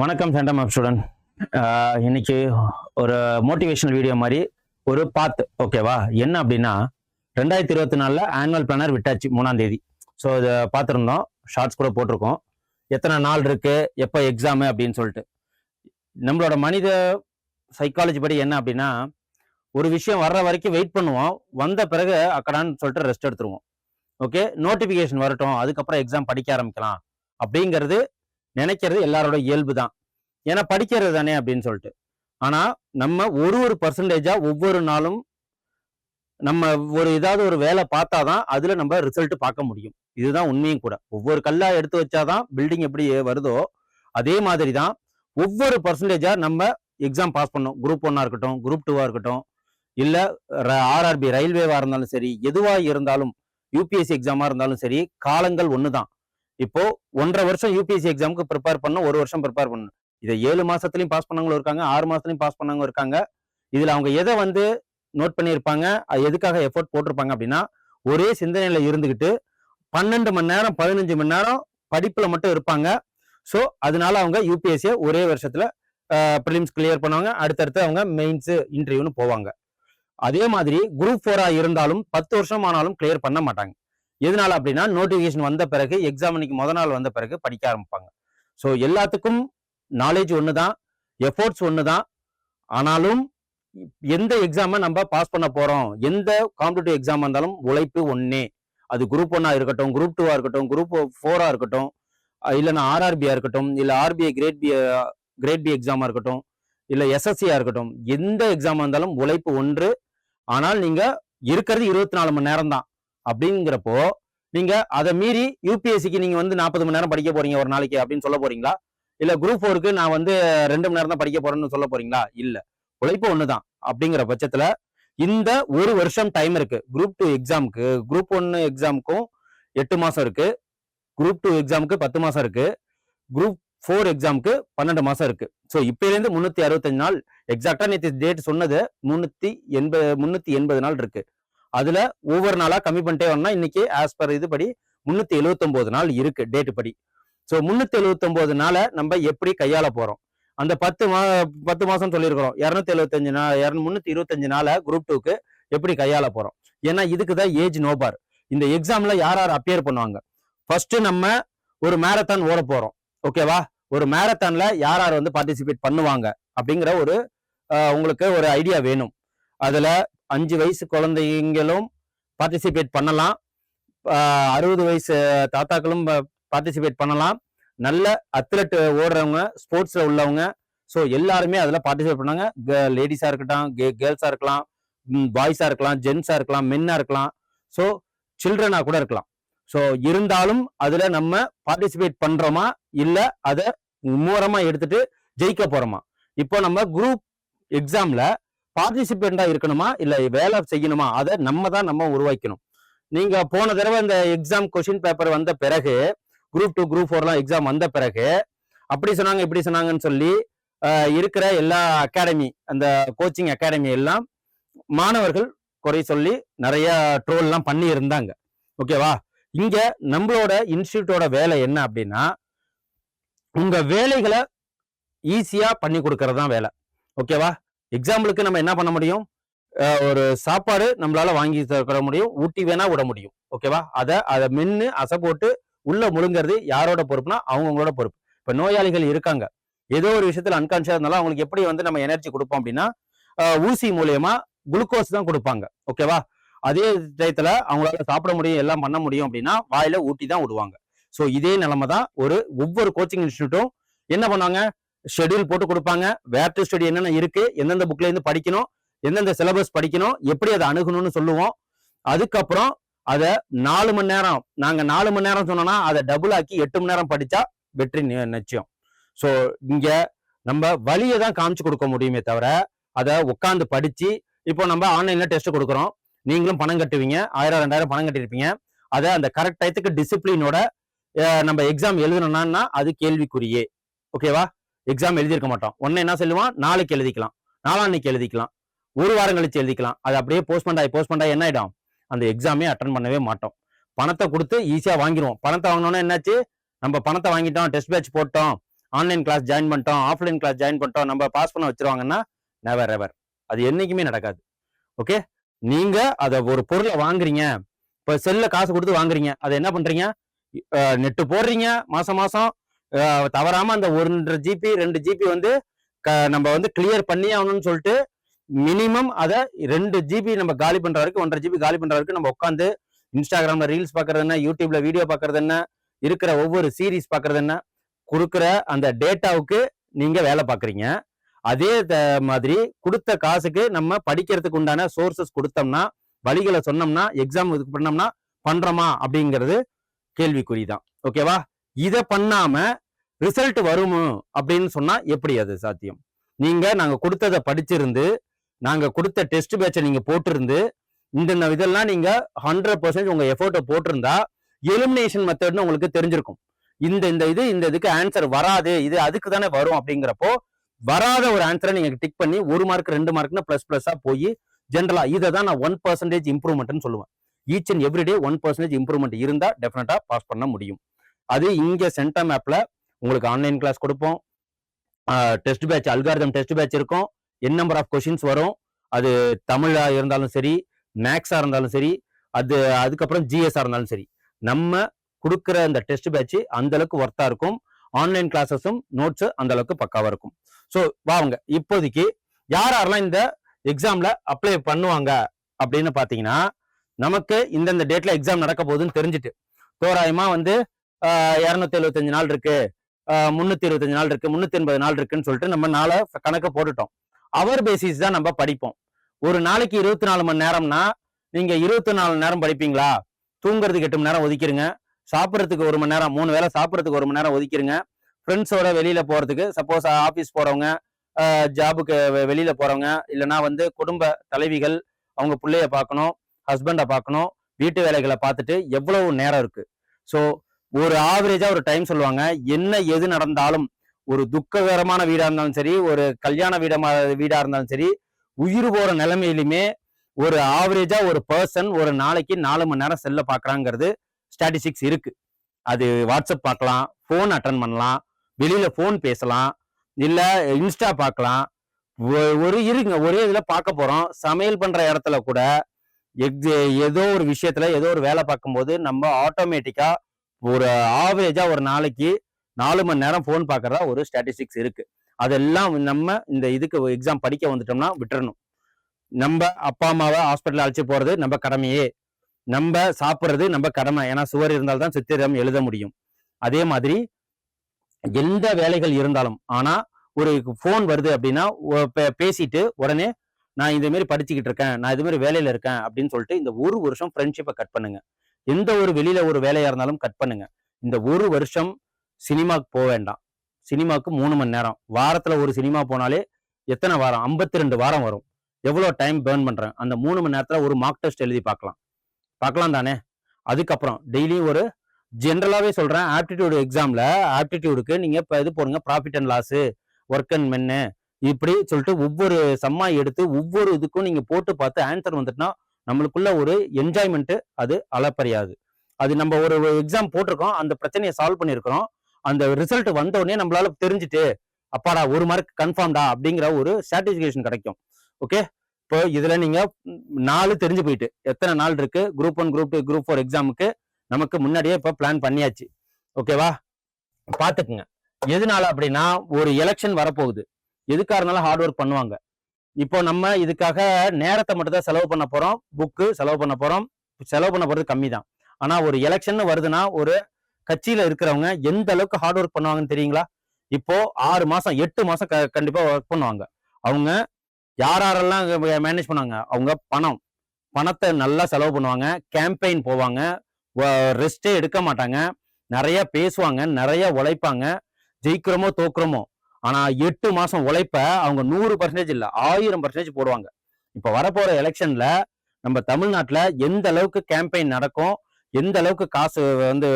வணக்கம் centum of student இன்னைக்கு ஒரு மோட்டிவேஷனல் வீடியோ மாதிரி ஒரு பாத் ஓகேவா என்ன அப்படின்னா ரெண்டாயிரத்தி இருபத்தி நாலில் ஆனுவல் பிளானர் விட்டாச்சு மூணாம் தேதி. ஸோ இதை பார்த்துருந்தோம் ஷார்ட்ஸ் கூட போட்டிருக்கோம். எத்தனை நாள் இருக்கு எப்போ எக்ஸாமு அப்படின்னு சொல்லிட்டு. நம்மளோட மனித சைக்காலஜி படி என்ன அப்படின்னா ஒரு விஷயம் வர்ற வரைக்கும் வெயிட் பண்ணுவோம். வந்த பிறகு அக்கடான்னு சொல்லிட்டு ரெஸ்ட் எடுத்துருவோம். ஓகே நோட்டிஃபிகேஷன் வரட்டும். அதுக்கப்புறம் எக்ஸாம் படிக்க ஆரம்பிக்கலாம். அப்படிங்கிறது நினைக்கிறது எல்லாரோட இயல்பு தான் ஏன்னா படிக்கிறது தானே அப்படின்னு சொல்லிட்டு. ஆனால் நம்ம ஒரு ஒரு பர்சன்டேஜாக ஒவ்வொரு நாளும் நம்ம ஒரு ஏதாவது ஒரு வேலை பார்த்தா தான் அதில் நம்ம ரிசல்ட் பார்க்க முடியும். இதுதான் உண்மையும் கூட. ஒவ்வொரு கல்லா எடுத்து வச்சாதான் பில்டிங் எப்படி வருதோ அதே மாதிரி தான் ஒவ்வொரு பர்சன்டேஜாக நம்ம எக்ஸாம் பாஸ் பண்ணோம் குரூப் ஒன்னாக இருக்கட்டும் குரூப் டூவாக இருக்கட்டும் இல்ல ஆர்ஆர்பி ரயில்வேவா இருந்தாலும் சரி எதுவா இருந்தாலும் யூபிஎஸ்சி எக்ஸாமா இருந்தாலும் சரி காலங்கள் ஒண்ணுதான். இப்போ ஒன்றரை வருஷம் யூபிஎஸ்சி எக்ஸாமுக்கு ப்ரிப்பேர் பண்ணணும் ஒரு வருஷம் ப்ரிப்பேர் பண்ணணும். இதை ஏழு மாசத்துலயும் பாஸ் பண்ணவங்களும் இருக்காங்க ஆறு மாசத்துலயும் பாஸ் பண்ணவங்க இருக்காங்க. இதுல அவங்க எதை வந்து நோட் பண்ணியிருப்பாங்க அது எதுக்காக எஃபோர்ட் போட்டிருப்பாங்க அப்படின்னா ஒரே சிந்தனையில இருந்துகிட்டு பன்னெண்டு மணி நேரம் பதினஞ்சு மணி நேரம் படிப்புல மட்டும் இருப்பாங்க. ஸோ அதனால அவங்க யூபிஎஸ்சியை ஒரே வருஷத்துல ப்ரிலிம்ஸ் கிளியர் பண்ணுவாங்க அடுத்தடுத்து அவங்க மெயின்ஸ் இன்டர்வியூன்னு போவாங்க. அதே மாதிரி குரூப் ஃபோரா இருந்தாலும் பத்து வருஷம் ஆனாலும் கிளியர் பண்ண மாட்டாங்க. எதனால அப்படின்னா நோட்டிஃபிகேஷன் வந்த பிறகு எக்ஸாம் அன்னைக்கு முத நாள் வந்த பிறகு படிக்க ஆரம்பிப்பாங்க. ஸோ எல்லாத்துக்கும் நாலேஜ் ஒன்று தான் எஃபோர்ட்ஸ் ஒன்று தான் ஆனாலும் எந்த எக்ஸாமை நம்ம பாஸ் பண்ண போறோம் எந்த காம்படிட்டிவ் எக்ஸாம் இருந்தாலும் உழைப்பு ஒன்னே அது குரூப் ஒன்னா இருக்கட்டும் குரூப் டூவா இருக்கட்டும் குரூப் ஃபோரா இருக்கட்டும் இல்லைன்னா ஆர்ஆர்பியா இருக்கட்டும் இல்லை RBI grade B grade B எக்ஸாமா இருக்கட்டும் இல்லை எஸ்எஸ்சியா இருக்கட்டும் எந்த எக்ஸாம் இருந்தாலும் உழைப்பு ஒன்று ஆனால் நீங்க இருக்கிறது இருபத்தி நாலு மணி நேரம் தான் அப்படிங்கிறப்போ நீங்க அதை மீறி யூபிஎஸ்சிக்கு நீங்க வந்து நாற்பது மணி நேரம் படிக்க போறீங்க ஒரு நாளைக்கு அப்படின்னு சொல்ல போறீங்களா? இல்ல குரூப் ஃபோருக்கு நான் வந்து ரெண்டு மணி நேரம் தான் படிக்க போறேன்னு சொல்ல போறீங்களா? இல்ல. உழைப்பு ஒண்ணுதான். அப்படிங்கிற பட்சத்துல இந்த ஒரு வருஷம் டைம் இருக்கு. குரூப் டூ எக்ஸாமுக்கு குரூப் ஒன்னு எக்ஸாமுக்கும் எட்டு மாசம் இருக்கு. குரூப் டூ எக்ஸாமுக்கு பத்து மாசம் இருக்கு. குரூப் ஃபோர் எக்ஸாமுக்கு பன்னெண்டு மாசம் இருக்கு. ஸோ இப்பயிலேருந்து முன்னூத்தி அறுபத்தஞ்சு நாள் எக்ஸாக்டா நேற்று டேட் சொன்னது முன்னூத்தி எண்பது முன்னூத்தி எண்பது நாள் இருக்கு. அதுல ஒவ்வொரு நாளா கம்மி பண்ணிட்டே வரணும்னா இன்னைக்கு ஆஸ் பர் இது படி முன்னூத்தி எழுபத்தொன்பது நாள் இருக்கு டேட்டு படி. ஸோ முன்னூத்தி எழுபத்தொன்பது நாளை நம்ம எப்படி கையாள போறோம்? அந்த பத்து மா பத்து மாசம் சொல்லியிருக்கிறோம். இரநூத்தி எழுபத்தஞ்சு நாள் முன்னூத்தி இருபத்தஞ்சு நாளை குரூப் டூக்கு எப்படி கையாள போறோம்? ஏன்னா இதுக்கு தான் ஏஜ் நோபார் இந்த எக்ஸாம்ல யார் யார் அப்பியர் பண்ணுவாங்க? ஃபர்ஸ்ட் நம்ம ஒரு மேரத்தான் ஓட போறோம். ஓகேவா ஒரு மேரத்தான்ல யார் யார் வந்து பார்ட்டிசிபேட் பண்ணுவாங்க? அப்படிங்கிற ஒரு உங்களுக்கு ஒரு ஐடியா வேணும். அதில் அஞ்சு வயசு குழந்தைங்களும் பார்ட்டிசிபேட் பண்ணலாம். அறுபது வயசு தாத்தாக்களும் பார்ட்டிசிபேட் பண்ணலாம். நல்ல அத்லெட் ஓடுறவங்க ஸ்போர்ட்ஸில் உள்ளவங்க ஸோ எல்லாருமே அதில் பார்ட்டிசிபேட் பண்ணாங்க. லேடிஸாக இருக்கட்டும் கே கேர்ள்ஸாக இருக்கலாம் பாய்ஸாக இருக்கலாம் ஜென்ஸாக இருக்கலாம் மென்னாக இருக்கலாம். ஸோ சில்ட்ரனா கூட இருக்கலாம். ஸோ இருந்தாலும் அதில் நம்ம பார்ட்டிசிபேட் பண்ணுறோமா இல்லை அதை மூரமாக எடுத்துட்டு ஜெயிக்க போகிறோமா இப்போ நம்ம குரூப் எக்ஸாமில் பார்ட்டிசிபெண்ட்டாக இருக்கணுமா? இல்லை வேலை செய்யணுமா? அதை நம்ம தான் நம்ம உருவாக்கணும். நீங்கள் போன தடவை இந்த எக்ஸாம் கொஷின் பேப்பர் வந்த பிறகு குரூப் டூ குரூப் ஃபோர்லாம் எக்ஸாம் வந்த பிறகு அப்படி சொன்னாங்க இப்படி சொன்னாங்கன்னு சொல்லி இருக்கிற எல்லா அகாடமி அந்த கோச்சிங் அகாடமி எல்லாம் மாணவர்கள் குறை சொல்லி நிறைய ட்ரோல்லாம் பண்ணி இருந்தாங்க. ஓகேவா இங்க நம்மளோட இன்ஸ்டியூட்டோட வேலை என்ன அப்படின்னா உங்க வேலைகளை ஈஸியா பண்ணி கொடுக்கறது தான் வேலை. ஓகேவா எக்ஸாம்பிளுக்கு நம்ம என்ன பண்ண முடியும்? ஒரு சாப்பாடு நம்மளால வாங்கி தர முடியும். ஊட்டி வேணா விட முடியும். ஓகேவா அதை அதை மின்னு அசை போட்டு உள்ள முழுங்கிறது யாரோட பொறுப்புனா அவங்கவுங்களோட பொறுப்பு. இப்ப நோயாளிகள் இருக்காங்க. ஏதோ ஒரு விஷயத்துல அன்கான்சியா இருந்தாலும் அவங்களுக்கு எப்படி வந்து நம்ம எனர்ஜி கொடுப்போம் அப்படின்னா ஊசி மூலியமா குளுக்கோஸ் தான் கொடுப்பாங்க. ஓகேவா அதே டயத்துல அவங்களால சாப்பிட முடியும் எல்லாம் பண்ண முடியும் அப்படின்னா வாயில ஊட்டி தான் விடுவாங்க. ஸோ இதே நிலைமை தான் ஒரு ஒவ்வொரு கோச்சிங் இன்ஸ்டியூட்டும் என்ன பண்ணாங்க ஷெடியூல் போட்டு கொடுப்பாங்க. வேர் டு ஸ்டடி என்னென்ன இருக்கு எந்தெந்த புக்ல இருந்து படிக்கணும் எந்தெந்த சிலபஸ் படிக்கணும் எப்படி அதை அணுகணும்னு சொல்லுவோம். அதுக்கப்புறம் அதை நாலு மணி நேரம் நாங்க நாலு மணி நேரம் சொன்னோம்னா அதை டபுள் ஆக்கி எட்டு மணி நேரம் படிச்சா வெற்றி நிச்சயம். ஸோ இங்க நம்ம வழியை தான் காமிச்சு கொடுக்க முடியுமே தவிர அதை உட்காந்து படிச்சு இப்போ நம்ம ஆன்லைன்ல டெஸ்ட் கொடுக்குறோம். நீங்களும் பணம் கட்டுவீங்க ஆயிரம் ரெண்டாயிரம் பணம் கட்டிருப்பீங்க அதை அந்த கரெக்ட் டயத்துக்கு டிசிப்ளினோட நம்ம எக்ஸாம் எழுதணும்னா அது கேள்விக்குரியே ஓகேவா எக்ஸாம் எழுதியிருக்க மாட்டோம். ஒன்னு என்ன சொல்லுவான்? நாளைக்கு எழுதிக்கலாம். நாளான்னைக்கு எழுதிக்கலாம். ஒரு வாரம் கழிச்சு எழுதிக்கலாம். அது அப்படியே போஸ்ட்மெண்ட் ஆகி போஸ்ட்மெண்ட் ஆகி என்ன ஆயிடும்? அந்த எக்ஸாமே அட்டன் பண்ணவே மாட்டோம். பணத்தை கொடுத்து ஈஸியாக வாங்கிடுவோம் பணத்தை வாங்கினோன்னா என்னாச்சு? நம்ம பணத்தை வாங்கிட்டோம் டெஸ்ட் பேட்ச் போட்டோம் ஆன்லைன் கிளாஸ் ஜாயின் பண்ணிட்டோம் ஆஃப்லைன் கிளாஸ் ஜாயின் பண்ணிட்டோம் நம்ம பாஸ் பண்ண வச்சிருவாங்கன்னா நெவர் எவர் அது என்றைக்குமே நடக்காது. ஓகே நீங்க அதை ஒரு பொருளை வாங்குறீங்க. இப்போ செல்ல காசு கொடுத்து வாங்குறீங்க. அதை என்ன பண்றீங்க? நெட்டு போடுறீங்க. மாசம் மாசம் தவறாம அந்த ஒன்றரை ஜிபி ரெண்டு ஜிபி வந்து க- நம்ம வந்து கிளியர் பண்ணி ஆகணும்னு சொல்லிட்டு மினிமம் அதை ரெண்டு ஜிபி நம்ம காலி பண்ற வரைக்கும் ஒன்றரை ஜிபி காலி பண்ற வரைக்கும் நம்ம உட்காந்து இன்ஸ்டாகிராம்ல ரீல்ஸ் பாக்குறது என்ன யூடியூப்ல வீடியோ பாக்குறது என்ன இருக்கிற ஒவ்வொரு சீரிஸ் பாக்குறது என்ன கொடுக்குற அந்த டேட்டாவுக்கு நீங்க வேலை பாக்குறீங்க அதே த- மாதிரி கொடுத்த காசுக்கு நம்ம படிக்கிறதுக்கு உண்டான சோர்சஸ் கொடுத்தோம்னா வழிகளை சொன்னோம்னா எக்ஸாம் இதுக்கு பண்ணோம்னா பண்றோமா அப்படிங்கிறது கேள்விக்குறி தான் ஓகேவா இதை பண்ணாம ரிசல்ட் வருமோ அப்படின்னு சொன்னா எப்படி அது சாத்தியம்? நீங்க நாங்க கொடுத்ததை படிச்சிருந்து நாங்க கொடுத்த டெஸ்ட் பேட்சை நீங்க போட்டிருந்து இந்த இதெல்லாம் நீங்க ஹண்ட்ரட் பர்சன்ட் உங்க எஃபோர்ட்டை போட்டிருந்தா எலிமினேஷன் மெத்தட்னு உங்களுக்கு தெரிஞ்சிருக்கும். இந்த இந்த இது இந்த இதுக்கு ஆன்சர் வராது இது அதுக்கு தானே வரும் அப்படிங்கிறப்போ வராத ஒரு ஆன்சரை நீங்க டிக் பண்ணி ஒரு மார்க் ரெண்டு மார்க்னு பிளஸ் பிளஸ்ஸா போய் ஜென்ரலா இதை தான் நான் ஒன் பர்சன்டேஜ் இம்ப்ரூவ்மெண்ட்னு சொல்லுவேன். Each and everyday one percentage improvement இருந்தா டெஃபினட்டா பாஸ் பண்ண முடியும். அது இங்கே சென்டர் ஆப்பில் உங்களுக்கு ஆன்லைன் கிளாஸ் கொடுப்போம். Test batch algorithm test batch இருக்கும். என் நம்பர் ஆஃப் கொஷின்ஸ் வரும். அது தமிழாக இருந்தாலும் சரி மேக்ஸாக இருந்தாலும் சரி அது அதுக்கப்புறம் ஜிஎஸ்ஆ இருந்தாலும் சரி. நம்ம கொடுக்குற அந்த டெஸ்ட் பேட்ச் அந்த அளவுக்கு இருக்கும். ஆன்லைன் கிளாஸஸும் நோட்ஸும் அந்த அளவுக்கு இருக்கும். ஸோ வாங்க இப்போதைக்கு யார் யாரெல்லாம் இந்த எக்ஸாமில் அப்ளை பண்ணுவாங்க அப்படின்னு பார்த்தீங்கன்னா நமக்கு இந்தந்த டேட்டில் எக்ஸாம் நடக்க போகுதுன்னு தெரிஞ்சுட்டு தோராயமாக வந்து இரநூத்தி எழுபத்தஞ்சு நாள் இருக்கு. முன்னூத்தி இருபத்தஞ்சு நாள் இருக்கு முன்னூத்தி எண்பது நாள் இருக்குன்னு சொல்லிட்டு நம்ம நாளை கணக்கு போட்டுட்டோம். அவர் பேசிஸ் தான் நம்ம படிப்போம். ஒரு நாளைக்கு இருபத்தி நாலு மணி நேரம்னா நீங்க இருபத்தி நாலு நேரம் படிப்பீங்களா? தூங்குறதுக்கு எட்டு மணி நேரம் ஒதுக்கிடுங்க சாப்பிட்றதுக்கு ஒரு மணி நேரம் மூணு வேளை சாப்பிட்றதுக்கு ஒரு மணி நேரம் ஒதுக்கிடுங்க ஃப்ரெண்ட்ஸோட வெளியில போறதுக்கு சப்போஸ் ஆஃபீஸ் போறவங்க ஜாபுக்கு வெளியில போறவங்க இல்லைன்னா வந்து குடும்ப தலைவிகள் அவங்க பிள்ளைய பார்க்கணும் ஹஸ்பண்டை பார்க்கணும் வீட்டு வேலைகளை பார்த்துட்டு எவ்வளவு நேரம் இருக்கு. ஸோ ஒரு ஆவரேஜா ஒரு டைம் சொல்லுவாங்க. என்ன எது நடந்தாலும் ஒரு துக்ககரமான வீடா இருந்தாலும் சரி ஒரு கல்யாண வீடமா வீடா இருந்தாலும் சரி உயிர் போற நிலைமையிலுமே ஒரு ஆவரேஜா ஒரு பர்சன் ஒரு நாளைக்கு நாலு மணி நேரம் செல்ல பாக்குறாங்கிறது ஸ்டாட்டிஸ்டிக்ஸ் இருக்கு. அது வாட்ஸ்அப் பார்க்கலாம் ஃபோன் அட்டன் பண்ணலாம் வெளியில ஃபோன் பேசலாம் இல்ல இன்ஸ்டா பார்க்கலாம். ஒ- ஒரு இருங்க ஒரே இதுல பார்க்க போறோம். சமையல் பண்ற இடத்துல கூட எக்- ஏதோ ஒரு விஷயத்துல ஏதோ ஒரு வேலை பார்க்கும்போது நம்ம ஆட்டோமேட்டிக்கா ஒரு ஆவரேஜா ஒரு நாளைக்கு நாலு மணி நேரம் ஃபோன் பார்க்கறதா ஒரு ஸ்டாட்டிஸ்டிக்ஸ் இருக்கு. அதெல்லாம் நம்ம இந்த இதுக்கு எக்ஸாம் படிக்க வந்துட்டோம்னா விட்டுறணும். நம்ம அப்பா அம்மாவை ஹாஸ்பிட்டல் அழைச்சி போறது நம்ம கடமையே. நம்ம சாப்பிட்றது நம்ம கடமை. ஏன்னா சுவர் இருந்தால்தான் சித்திரம் எழுத முடியும். அதே மாதிரி எந்த வேலைகள் இருந்தாலும் ஆனா ஒரு ஃபோன் வருது அப்படின்னா பேசிட்டு உடனே நான் இதே மாதிரி படிச்சுக்கிட்டு இருக்கேன் நான் இது மாதிரி வேலையில இருக்கேன் அப்படின்னு சொல்லிட்டு இந்த ஒரு வருஷம் ஃப்ரெண்ட்ஷிப்பை கட் பண்ணுங்க. எந்த ஒரு வெளியில ஒரு வேலையா இருந்தாலும் கட் பண்ணுங்க. இந்த ஒரு வருஷம் சினிமாக்கு போக வேண்டாம். சினிமாக்கு மூணு மணி நேரம். வாரத்துல ஒரு சினிமா போனாலே எத்தனை வாரம்? 52 ரெண்டு வாரம் வரும். எவ்வளோ டைம் பேர்ன் பண்றேன்? அந்த மூணு மணி நேரத்துல ஒரு மார்க் டெஸ்ட் எழுதி பார்க்கலாம். பார்க்கலாம் தானே? அதுக்கப்புறம் டெய்லியும் ஒரு ஜென்ரலாகவே சொல்கிறேன் ஆப்டிடியூட் எக்ஸாமில் ஆப்டிடியூடுக்கு நீங்கள் இப்போ இது போடுங்க. Profit and loss work and மென்னு இப்படி சொல்லிட்டு ஒவ்வொரு சம்மா எடுத்து ஒவ்வொரு இதுக்கும் நீங்கள் போட்டு பார்த்து ஆன்சர் வந்துட்டுனா நம்மளுக்குள்ள ஒரு என்ஜாய்மெண்ட்டு அது அளப்பறியாது. அது நம்ம ஒரு எக்ஸாம் போட்டிருக்கோம் அந்த பிரச்சனையை சால்வ் பண்ணியிருக்கிறோம். அந்த ரிசல்ட் வந்த உடனே நம்மளால தெரிஞ்சுட்டு அப்பாடா ஒரு மார்க் கன்ஃபார்ம்டா அப்படிங்கிற ஒரு சாட்டிஸ்ஃபிகேஷன் கிடைக்கும். ஓகே இப்போ இதுல நீங்க நாலு தெரிஞ்சு போயிட்டு எத்தனை நாள் இருக்கு? Group one group two group four எக்ஸாமுக்கு நமக்கு முன்னாடியே இப்போ பிளான் பண்ணியாச்சு. ஓகேவா பார்த்துக்குங்க. எதனால அப்படின்னா ஒரு எலெக்ஷன் வரப்போகுது. எதுக்காக இருந்தாலும் ஹார்ட் ஒர்க் பண்ணுவாங்க. இப்போ நம்ம இதுக்காக நேரத்தை மட்டும் தான் செலவு பண்ண போறோம். புக்கு செலவு பண்ண போறோம். செலவு பண்ண போறது கம்மி தான் ஆனா ஒரு எலெக்ஷன் வருதுன்னா ஒரு கட்சியில இருக்கிறவங்க எந்த அளவுக்கு ஹார்ட் ஒர்க் பண்ணுவாங்கன்னு தெரியுங்களா? இப்போ ஆறு மாசம் எட்டு மாசம் க- கண்டிப்பா ஒர்க் பண்ணுவாங்க. அவங்க யார் யாரெல்லாம் மேனேஜ் பண்ணுவாங்க? அவங்க பணம். பணத்தை நல்லா செலவு பண்ணுவாங்க. கேம்பெயின் போவாங்க. ரெஸ்டே எடுக்க மாட்டாங்க. நிறைய பேசுவாங்க. நிறைய உழைப்பாங்க. ஜெயிக்கிறோமோ தோக்குறோமோ ஆனா எட்டு மாசம் உழைப்ப அவங்க நூறு பர்சன்டேஜ் இல்லை ஆயிரம் பர்சன்டேஜ் போடுவாங்க. இப்ப வரப்போற எலெக்ஷன்ல நம்ம தமிழ்நாட்டுல எந்த அளவுக்கு கேம்பெயின் நடக்கும் எந்த அளவுக்கு காசு வந்து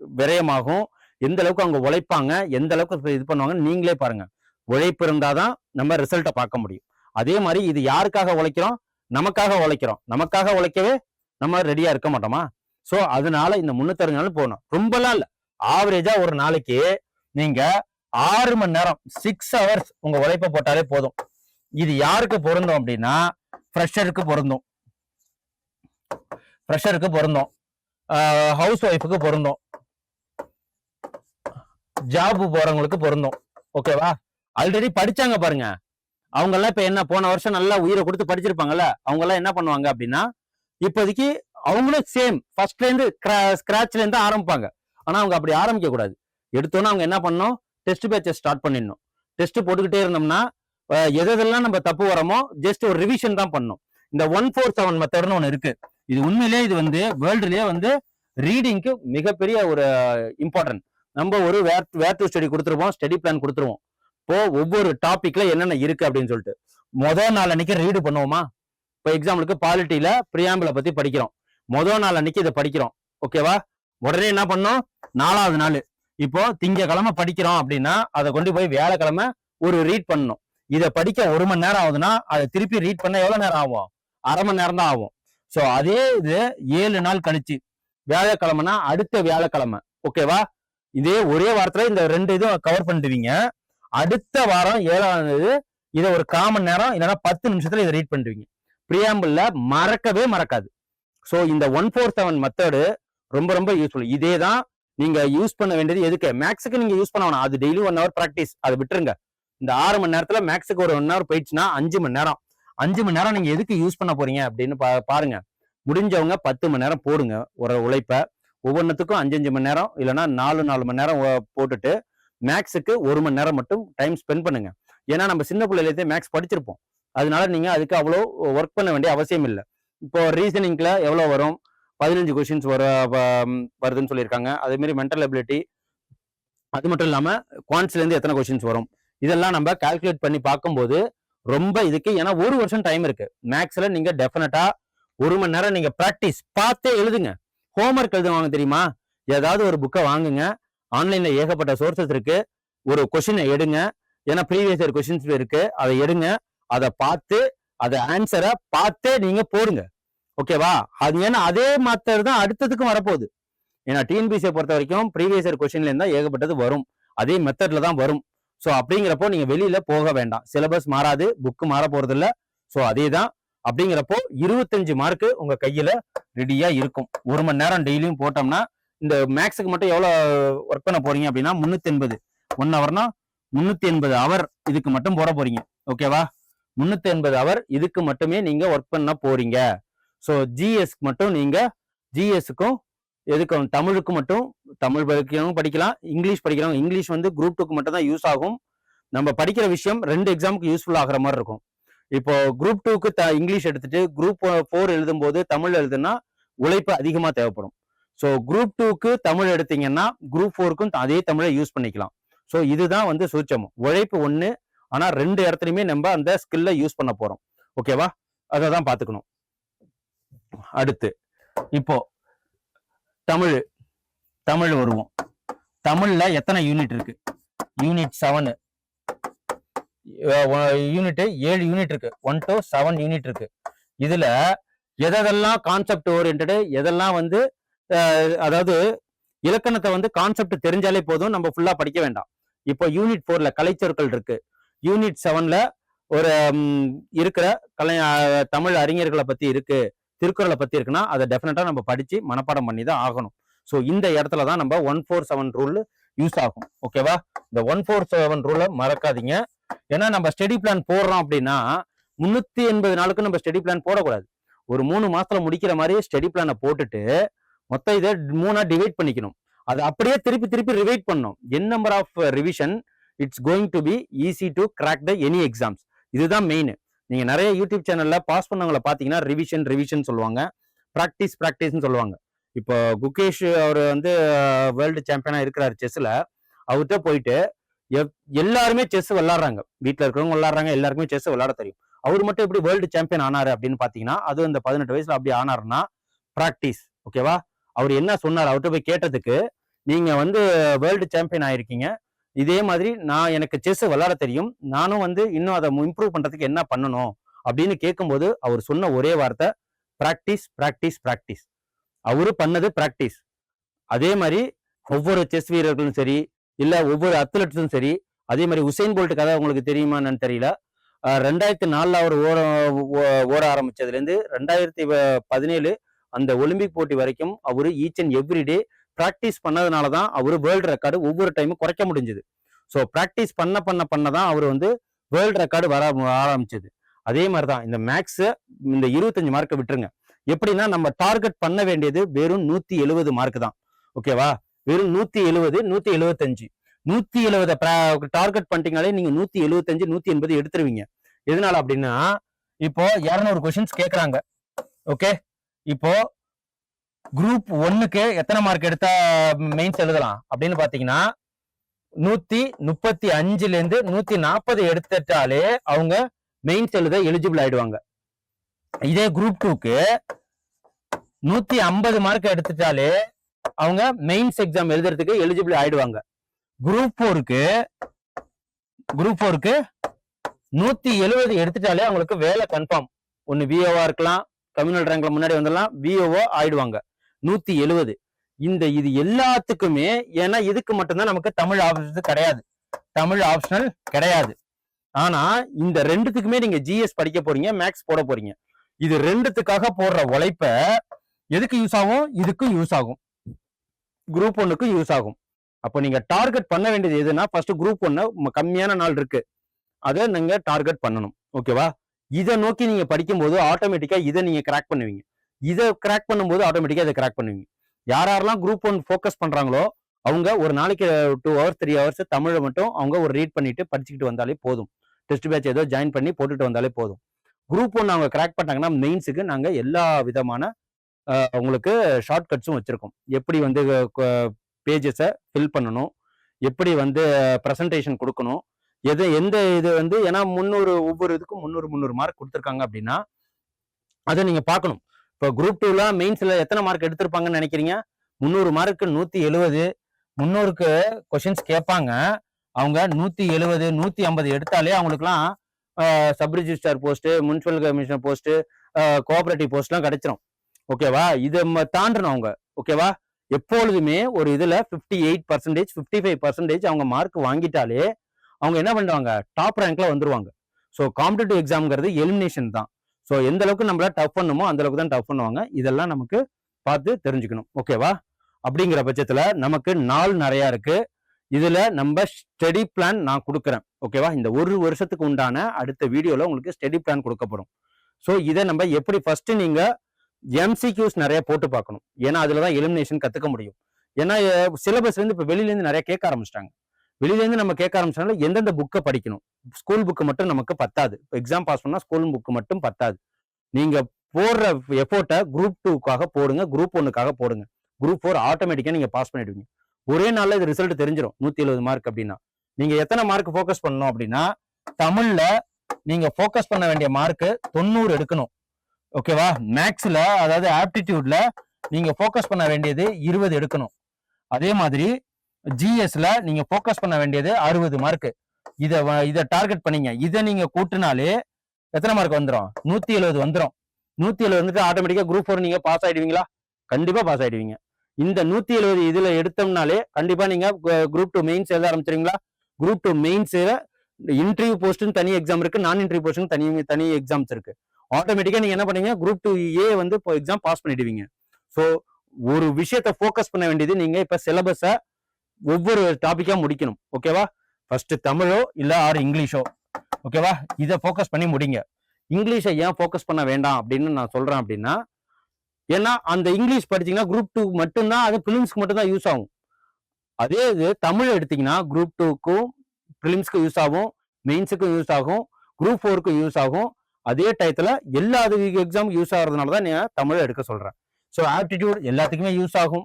விரயமாகும் எந்த அளவுக்கு அவங்க உழைப்பாங்க எந்த அளவுக்கு இது பண்ணுவாங்கன்னு நீங்களே பாருங்க. உழைப்பு இருந்தாதான் நம்ம ரிசல்ட்டை பார்க்க முடியும். அதே மாதிரி இது யாருக்காக உழைக்கிறோம்? நமக்காக உழைக்கிறோம். நமக்காக உழைக்கவே நம்ம ரெடியா இருக்க மாட்டோமா? ஸோ அதனால இந்த முன்னூத்தி நாள் போகணும் ரொம்பலாம் இல்லை ஆவரேஜா ஒரு நாளைக்கு நீங்க ஆறு மணி நேரம் சிக்ஸ் ஹவர்ஸ் உங்க உழைப்பை போட்டாலே போதும். இது யாருக்கு பொருந்தும் அப்படின்னா ஃப்ரெஷருக்கு பொருந்தும். ஃப்ரெஷருக்கு பொருந்தும். ஹவுஸ் ஒய்ஃபுக்கு பொருந்தும். ஜாப் போறவங்களுக்கு பொருந்தும். ஓகேவா ஆல்ரெடி படிச்சாங்க பாருங்க. அவங்க எல்லாம் இப்ப என்ன போன வருஷம் நல்லா உயிரை கொடுத்து படிச்சிருப்பாங்கல்ல? அவங்க எல்லாம் என்ன பண்ணுவாங்க அப்படின்னா இப்போதைக்கு அவங்களும் சேம் ஃபர்ஸ்ட்ல இருந்து ஸ்கிராச்ல இருந்து ஆரம்பிப்பாங்க. ஆனா அவங்க அப்படி ஆரம்பிக்க கூடாது எடுத்தோன்னா அவங்க என்ன பண்ணணும்? டெஸ்ட் பேட்சை ஸ்டார்ட் பண்ணிடணும். டெஸ்ட் போட்டுக்கிட்டே இருந்தோம்னா எதெல்லாம் நம்ம தப்பு வரமோ ஜஸ்ட் ஒரு ரிவிஷன் தான் பண்ணணும். இந்த ஒன் ஃபோர் செவன் மெத்தட்னு ஒன்று இருக்கு. இது உண்மையிலேயே இது வந்து வேர்ல்டுலயே வந்து ரீடிங்க்கு மிகப்பெரிய ஒரு இம்பார்ட்டன்ட் நம்ம ஒரு வேர் வேர் டு ஸ்டடி கொடுத்துருவோம் ஸ்டடி பிளான் கொடுத்துருவோம். இப்போ ஒவ்வொரு டாபிக்ல என்னென்ன இருக்கு அப்படின்னு சொல்லிட்டு. முதல் நாள் அன்னைக்கு ரீடு பண்ணுவோமா? இப்போ எக்ஸாம்பிளுக்கு பாலிட்டியில பிரியாம்பிளை பத்தி படிக்கிறோம். முதல் நாள் அன்னைக்கு இதை படிக்கிறோம். ஓகேவா உடனே என்ன பண்ணோம்? நாலாவது நாள். இப்போ திங்கக்கிழமை படிக்கிறோம் அப்படின்னா அதை கொண்டு போய் வியாழக்கிழமை ஒரு ரீட் பண்ணணும். இதை படிக்க ஒரு மணி நேரம் ஆகுதுன்னா அதை திருப்பி ரீட் பண்ண எவ்வளவு நேரம் ஆகும்? அரை மணி நேரம் தான் ஆகும். ஸோ அதே இது ஏழு நாள் கழிச்சு. வியாழக்கிழமைனா அடுத்த வியாழக்கிழமை. ஓகேவா இதே ஒரே வாரத்துல இந்த ரெண்டு இதுவும் கவர் பண்ணிடுவீங்க. அடுத்த வாரம் ஏழாம் தேதி இதை ஒரு காமன் நேரம் இல்லைன்னா பத்து நிமிஷத்துல இதை ரீட் பண்ணிடுவீங்க. பிரியாம்பிள்ல மறக்கவே மறக்காது. ஸோ இந்த ஒன் ஃபோர் செவன் மெத்தடு ரொம்ப ரொம்ப யூஸ்ஃபுல் இதே தான் நீங்க யூஸ் பண்ண வேண்டியது எதுக்கு? மேக்ஸுக்கு நீங்க யூஸ் பண்ண வேணாம். அது டெய்லி ஒன் ஹவர் ப்ராக்டிஸ் அதை விட்டுருங்க. இந்த ஆறு மணி நேரத்துல மேக்ஸுக்கு ஒரு ஒன் ஹவர் போயிடுச்சுன்னா அஞ்சு மணி நேரம். அஞ்சு மணி நேரம் நீங்க எதுக்கு யூஸ் பண்ண போறீங்க அப்படின்னு பா- பாருங்க. முடிஞ்சவங்க பத்து மணி நேரம் போடுங்க. ஒரு உழைப்ப. ஒவ்வொன்றுத்துக்கும் அஞ்சு அஞ்சு மணி நேரம். இல்லைன்னா நாலு நாலு மணி நேரம் போட்டுட்டு மேக்ஸுக்கு ஒரு மணி நேரம் மட்டும் டைம் ஸ்பெண்ட் பண்ணுங்க. ஏன்னா நம்ம சின்ன பிள்ளையிலேயே மேக்ஸ் படிச்சிருப்போம். அதனால நீங்க அதுக்கு அவ்வளோ ஒர்க் பண்ண வேண்டிய அவசியம் இல்லை. இப்போ ரீசனிங்ல எவ்வளோ வரும்? பதினஞ்சு கொஷின்ஸ் வர வருதுன்னு சொல்லியிருக்காங்க. அதேமாரி மென்டல் அபிலிட்டி அது மட்டும் இல்லாமல் குவான்ஸ்லேருந்து எத்தனை கொஷின்ஸ் வரும்? இதெல்லாம் நம்ம கால்குலேட் பண்ணி பார்க்கும்போது ரொம்ப இதுக்கு ஏன்னா ஒரு வருஷம் டைம் இருக்கு. மேக்ஸில் நீங்கள் டெஃபினட்டாக ஒரு மணி நேரம் நீங்கள் ப்ராக்டிஸ் பார்த்தே எழுதுங்க. ஹோம்ஒர்க் எழுதுவாங்க தெரியுமா? ஏதாவது ஒரு புக்கை வாங்குங்க. ஆன்லைனில் ஏகப்பட்ட சோர்சஸ் இருக்கு. ஒரு கொஷினை எடுங்க. ஏன்னா ப்ரீவியஸ் இயர் கொஷின்ஸ் இருக்கு. அதை எடுங்க. அதை பார்த்து அதை ஆன்சரை பார்த்தே நீங்கள் போடுங்க. ஓகேவா அது ஏன்னா அதே மாத்தர் தான் அடுத்ததுக்கும் வரப்போகுது. ஏன்னா டிஎன்பிசியை பொறுத்த வரைக்கும் ப்ரீவியஸ் இயர் கொஸ்டின்ல இருந்தா ஏகப்பட்டது வரும். அதே மெத்தட்ல தான் வரும். ஸோ அப்படிங்கிறப்போ நீங்க வெளியில போக வேண்டாம். சிலபஸ் மாறாது புக்கு மாற போறது இல்லை ஸோ அதே தான். அப்படிங்கிறப்போ இருபத்தஞ்சு மார்க்கு உங்க கையில ரெடியா இருக்கும். ஒரு மணி நேரம் டெய்லியும் போட்டோம்னா இந்த மேக்ஸுக்கு மட்டும் எவ்வளோ ஒர்க் பண்ண போறீங்க அப்படின்னா முன்னூத்தி எண்பது ஒன் ஹவர்னா முன்னூத்தி எண்பது அவர் இதுக்கு மட்டும் போட போறீங்க. ஓகேவா முன்னூத்தி எண்பது அவர் இதுக்கு மட்டுமே நீங்க ஒர்க் பண்ண போறீங்க. ஸோ ஜிஎஸ்க்கு மட்டும் நீங்கள் ஜிஎஸ்க்கும் எதுக்கும் தமிழுக்கு மட்டும் தமிழ் படிக்கிறவங்க படிக்கலாம் இங்கிலீஷ் படிக்கிறவங்க இங்கிலீஷ் வந்து குரூப் டூக்கு மட்டும் தான் யூஸ் ஆகும். நம்ம படிக்கிற விஷயம் ரெண்டு எக்ஸாமுக்கு யூஸ்ஃபுல் ஆகிற மாதிரி இருக்கும். இப்போ குரூப் டூக்கு த இங்கிலீஷ் எடுத்துட்டு குரூப் ஃபோர் எழுதும்போது தமிழ் எழுதுனா உழைப்பு அதிகமாக தேவைப்படும். ஸோ குரூப் டூக்கு தமிழ் எடுத்தீங்கன்னா குரூப் ஃபோருக்கும் அதே தமிழை யூஸ் பண்ணிக்கலாம். ஸோ இதுதான் வந்து சூட்சமம் உழைப்பு ஒன்று ஆனால் ரெண்டு இடத்துலையுமே நம்ம அந்த ஸ்கில்ல யூஸ் பண்ண போகிறோம் ஓகேவா அதை தான் பார்த்துக்கணும். அடுத்து. இப்போ தமிழ் தமிழ் வருவோம். தமிழ்ல எத்தனை யூனிட் இருக்கு? யூனிட் செவனு யூனிட் ஏழு யூனிட் இருக்கு. ஒன் டு செவன் யூனிட் இருக்கு. இதுல எதெல்லாம் கான்செப்ட் ஓரியன்டு எதெல்லாம் வந்து அஹ், அதாவது இலக்கணத்தை வந்து கான்செப்ட் தெரிஞ்சாலே போதும் நம்ம ஃபுல்லா படிக்க வேண்டாம். இப்போ யூனிட் ஃபோர்ல கலைச்சொற்கள் இருக்கு. யூனிட் செவன்ல ஒரு இருக்கிற கலை தமிழ் அறிஞர்களை பத்தி இருக்கு. திருக்குறளை பத்தி இருக்குன்னா அதை டெஃபினட்டா நம்ம படிச்சு மனப்பாடம் பண்ணி தான் ஆகணும். ஸோ இந்த இடத்துல தான் நம்ம one four seven rule use ஆகும். ஓகேவா இந்த ஒன் ஃபோர் செவன் ரூலை மறக்காதீங்க. ஏன்னா நம்ம ஸ்டடி பிளான் போடுறோம் அப்படின்னா முன்னூத்தி எண்பது நாளுக்கு நம்ம ஸ்டடி பிளான் போடக்கூடாது. ஒரு மூணு மாசத்துல முடிக்கிற மாதிரி ஸ்டடி பிளானை போட்டுட்டு மொத்தம் இதை மூணா டிவைட் பண்ணிக்கணும். அது அப்படியே திருப்பி திருப்பி ரிவைட் பண்ணணும். என் number of revision it's going to be easy to crack the any exams இதுதான் மெயின் நீங்க நிறைய யூடியூப் சேனல்ல பாஸ் பண்ணவங்கள பாத்தீங்கன்னா ரிவிஷன் ரிவிஷன் சொல்லுவாங்க. ப்ராக்டிஸ் ப்ராக்டிஸ்னு சொல்லுவாங்க. இப்போ குகேஷ் அவர் வந்து வேர்ல்டு சாம்பியனா இருக்கிறார் செஸ்ல அவர்கிட்ட போயிட்டு எப்- எல்லாருமே செஸ் விளாட்றாங்க வீட்டில் இருக்கிறவங்க விளாட்றாங்க எல்லாருக்குமே செஸ் விளாட தெரியும். அவர் மட்டும் எப்படி வேர்ல்டு சாம்பியன் ஆனாரு அப்படின்னு பாத்தீங்கன்னா அது அந்த பதினெட்டு வயசுல அப்படி ஆனாருன்னா ப்ராக்டிஸ் ஓகேவா அவர் என்ன சொன்னார்? அவர்கிட்ட போய் கேட்டதுக்கு நீங்க வந்து வேர்ல்டு சாம்பியன் ஆயிருக்கீங்க. இதே மாதிரி நான் எனக்கு செஸ் விளையாட தெரியும். நானும் வந்து இன்னும் அதை இம்ப்ரூவ் பண்றதுக்கு என்ன பண்ணணும் அப்படின்னு கேட்கும்போது அவர் சொன்ன ஒரே வார்த்தை ப்ராக்டிஸ் ப்ராக்டிஸ் ப்ராக்டிஸ் அவரு பண்ணது ப்ராக்டிஸ் அதே மாதிரி ஒவ்வொரு செஸ் வீரர்களும் சரி இல்ல ஒவ்வொரு அத்லட்ஸும் சரி அதே மாதிரி உசைன் போல்ட் கதை உங்களுக்கு தெரியுமா என்னன்னு தெரியல. ரெண்டாயிரத்தி நாலுல அவர் ஓட ஓ- ஓட ஆரம்பிச்சதுல இருந்து ரெண்டாயிரத்தி பதினேழு அந்த ஒலிம்பிக் போட்டி வரைக்கும் அவரு each and every day practice பண்ணதுனால தான் அவர் வேர்ல்டு ரெக்கார்டு ஒவ்வொரு டைமும் குறைக்க முடிஞ்சுது. ஸோ ப்ராக்டிஸ் பண்ண பண்ண பண்ண தான் அவர் வந்து வேர்ல்டு ரெக்கார்டு வர ஆரம்பிச்சது. அதே மாதிரி தான் இந்த மேக்ஸை இந்த இருபத்தஞ்சு மார்க்கை விட்டுருங்க. எப்படின்னா நம்ம டார்கெட் பண்ண வேண்டியது வெறும் நூற்றி எழுபது மார்க் தான். ஓகேவா வெறும் நூற்றி எழுபது நூற்றி எழுபத்தஞ்சு நூற்றி எழுபதை டார்கெட் பண்ணிட்டீங்களே நீங்கள் நூற்றி எழுபத்தஞ்சு நூற்றி எண்பது எடுத்துருவீங்க. எதனால அப்படின்னா இப்போ இரநூறு கொஷின்ஸ் கேட்குறாங்க ஓகே இப்போ குரூப் ஒன்னுக்கு எத்தனை மார்க் எடுத்தா மெயின்ஸ் எழுதலாம்? அப்படின்னு பாத்தீங்கன்னா நூத்தி முப்பத்தி அஞ்சுல இருந்து நூத்தி நாற்பது எடுத்துட்டாலே அவங்க மெயின்ஸ் எழுத எலிஜிபிள் ஆயிடுவாங்க. இதே குரூப் டூக்கு நூத்தி ஐம்பது மார்க் எடுத்துட்டாலே அவங்க மெயின்ஸ் எக்ஸாம் எழுதுறதுக்கு எலிஜிபிள் ஆயிடுவாங்க. குரூப் ஃபோருக்கு குரூப் ஃபோருக்கு நூத்தி எழுபது எடுத்துட்டாலே அவங்களுக்கு வேலை கன்ஃபார்ம் ஒன்னு விஓவா இருக்கலாம் கம்யூனல் ரேங்க்ல முன்னாடி வந்துடலாம் விஓஓ ஆயிடுவாங்க. நூத்தி எழுவது. இந்த இது எல்லாத்துக்குமே ஏன்னா இதுக்கு மட்டும்தான் நமக்கு தமிழ் ஆப்ஷன் கிடையாது. தமிழ் ஆப்ஷனல் கிடையாது. ஆனா இந்த ரெண்டுத்துக்குமே நீங்க ஜிஎஸ் படிக்க போறீங்க மேக்ஸ் போட போறீங்க. இது ரெண்டுத்துக்காக போடுற உழைப்ப எதுக்கு யூஸ் ஆகும்? இதுக்கும் யூஸ் ஆகும். குரூப் ஒன்னுக்கும் யூஸ் ஆகும். அப்போ நீங்க டார்கெட் பண்ண வேண்டியது எதுனா ஃபர்ஸ்ட் குரூப் ஒன்னு கம்மியான நாள் இருக்கு. அதை நீங்க டார்கெட் பண்ணணும். ஓகேவா இதை நோக்கி நீங்க படிக்கும்போது ஆட்டோமேட்டிக்கா இதை நீங்க கிராக் பண்ணுவீங்க. இதை கிராக் பண்ணும்போது ஆட்டோமேட்டிக்காக இதை கிராக் பண்ணுவீங்க. யார் யாரெல்லாம் குரூப் ஒன் ஃபோக்கஸ் பண்ணுறாங்களோ அவங்க ஒரு நாளைக்கு டூ ஹவர்ஸ் த்ரீ ஹவர்ஸ் தமிழை மட்டும் அவங்க ஒரு ரீட் பண்ணிட்டு படிச்சுக்கிட்டு வந்தாலே போதும். டெஸ்ட் பேட்ச் ஏதோ ஜாயின் பண்ணி போட்டுட்டு வந்தாலே போதும். குரூப் ஒன் அவங்க கிராக் பண்ணிட்டாங்கன்னா மெயின்ஸுக்கு நாங்கள் எல்லா விதமான உங்களுக்கு ஷார்ட் கட்ஸும் வச்சுருக்கோம். எப்படி வந்து பேஜஸை ஃபில் பண்ணணும் எப்படி வந்து ப்ரெசன்டேஷன் கொடுக்கணும் எது எந்த இது வந்து ஏன்னா முந்நூறு ஒவ்வொரு இதுக்கும் முந்நூறு முந்நூறு மார்க் கொடுத்துருக்காங்க அப்படின்னா அதை நீங்கள் பார்க்கணும். இப்போ குரூப் டூவில் மெயின்ஸில் எத்தனை மார்க் எடுத்திருப்பாங்கன்னு நினைக்கிறீங்க? முந்நூறு மார்க்கு நூற்றி எழுபது முந்நூறுக்கு கொஷின்ஸ் கேட்பாங்க. அவங்க நூற்றி எழுபது நூற்றி ஐம்பது எடுத்தாலே அவங்களுக்குலாம் sub register post municipal commissioner post cooperative போஸ்ட்லாம் கிடைச்சிரும். ஓகேவா இதை ம- தாண்டணும் அவங்க. ஓகேவா எப்பொழுதுமே ஒரு இதில் fifty eight percentage fifty five percentage அவங்க மார்க் வாங்கிட்டாலே அவங்க என்ன பண்ணுவாங்க? டாப் ரேங்க்ல வந்துருவாங்க. ஸோ காம்படிட்டிவ் எக்ஸாம்ங்கிறது எலிமினேஷன் தான். ஸோ எந்த அளவுக்கு நம்மள டஃப் பண்ணுமோ அந்த அளவுக்கு தான் டஃப் பண்ணுவாங்க. இதெல்லாம் நமக்கு பார்த்து தெரிஞ்சுக்கணும். ஓகேவா அப்படிங்கிற பட்சத்தில் நமக்கு நாள் நிறையா இருக்கு. இதில் நம்ம ஸ்டடி பிளான் நான் கொடுக்குறேன். ஓகேவா இந்த ஒரு வருஷத்துக்கு உண்டான அடுத்த வீடியோவில் உங்களுக்கு ஸ்டடி பிளான் கொடுக்கப்படும் ஸோ இதை நம்ம எப்படி ஃபஸ்ட்டு நீங்கள் எம்சிக்யூஸ் நிறைய போட்டு பார்க்கணும். ஏன்னா அதில் தான் எலிமினேஷன் கற்றுக்க முடியும். ஏன்னா சிலபஸ்லேருந்து இப்போ வெளியிலேருந்து நிறைய கேட்க ஆரம்பிச்சிட்டாங்க. வெளியிலேருந்து நம்ம கேட்க ஆரம்பிச்சனால எந்தெந்த புக்கை படிக்கணும்? ஸ்கூல் புக்கு மட்டும் நமக்கு பத்தாது. எக்ஸாம் பாஸ் பண்ணால் ஸ்கூல் புக்கு மட்டும் பத்தாது. நீங்க போடுற எஃபோர்ட்டை குரூப் டூக்காக போடுங்க குரூப் ஒன்னுக்காக போடுங்க. குரூப் ஃபோர் ஆட்டோமேட்டிக்காக நீங்க பாஸ் பண்ணிடுவீங்க. ஒரே நாளில் இது ரிசல்ட் தெரிஞ்சிடும் நூத்தி எழுபது மார்க் அப்படின்னா. நீங்க எத்தனை மார்க் ஃபோக்கஸ் பண்ணணும் அப்படின்னா தமிழ்ல நீங்க ஃபோக்கஸ் பண்ண வேண்டிய மார்க் தொண்ணூறு எடுக்கணும். ஓகேவா மேக்ஸ்ல அதாவது ஆப்டிடியூட்ல நீங்க ஃபோக்கஸ் பண்ண வேண்டியது இருபது எடுக்கணும். அதே மாதிரி ஜிஎஸ்ல நீங்க ஃபோக்கஸ் பண்ண வேண்டியது அறுபது மார்க் இதை வ- டார்கெட் பண்ணீங்க. இதை நீங்க கூட்டினாலே எத்தனை மார்க் வந்துடும் நூத்தி எழுபது வந்துடும் நூத்தி எழுபது வந்துட்டு ஆட்டோமேட்டிக்கா குரூப் ஃபோர் நீங்க பாஸ் ஆயிடுவீங்களா? கண்டிப்பா பாஸ் ஆயிடுவீங்க. இந்த நூத்தி எழுபது இதுல எடுத்தோம்னாலே கண்டிப்பா நீங்க குரூப் டூ மெயின்ஸ் எழுத ஆரம்பிச்சிருவீங்களா? குரூப் டூ மெயின்ஸ் இன்டர்வியூ போஸ்ட்னு தனி எக்ஸாம் இருக்கு. நான் இன்டர்வியூ போஸ்ட்னு தனி தனி எக்ஸாம்ஸ் இருக்கு. ஆட்டோமேட்டிக்கா நீங்க என்ன பண்ணீங்க? குரூப் டூ ஏ வந்து எக்ஸாம் பாஸ் பண்ணிடுவீங்க. ஸோ ஒரு விஷயத்த ஃபோக்கஸ் பண்ண வேண்டியது நீங்க இப்ப சிலபஸை ஒவ்வொரு டாபிக்கா முடிக்கணும். ஓகேவா ஃபர்ஸ்ட் தமிழோ இல்ல ஆர் இங்கிலீஷோ? ஓகேவா இதை ஃபோக்கஸ் பண்ணி முடிங்க. இங்கிலீஷை ஏன் ஃபோக்கஸ் பண்ண வேண்டாம் அப்படின்னு நான் சொல்றேன் அப்படின்னா ஏன்னா அந்த இங்கிலீஷ் படிச்சீங்கன்னா குரூப் டூ மட்டும்தான் அது பிலிம்ஸ்க்கு மட்டும்தான் யூஸ் ஆகும். அதே இது தமிழ் எடுத்தீங்கன்னா குரூப் டூக்கும் ப்ரிலிம்ஸ்க்கு யூஸ் ஆகும் மெயின்ஸுக்கும் யூஸ் ஆகும் குரூப் ஃபோருக்கும் யூஸ் ஆகும். அதே டயத்தில் எல்லா எக்ஸாம் யூஸ் ஆகிறதுனால தான் நான் தமிழை எடுக்க சொல்கிறேன் ஸோ ஆப்டிடியூட் எல்லாத்துக்குமே யூஸ் ஆகும்.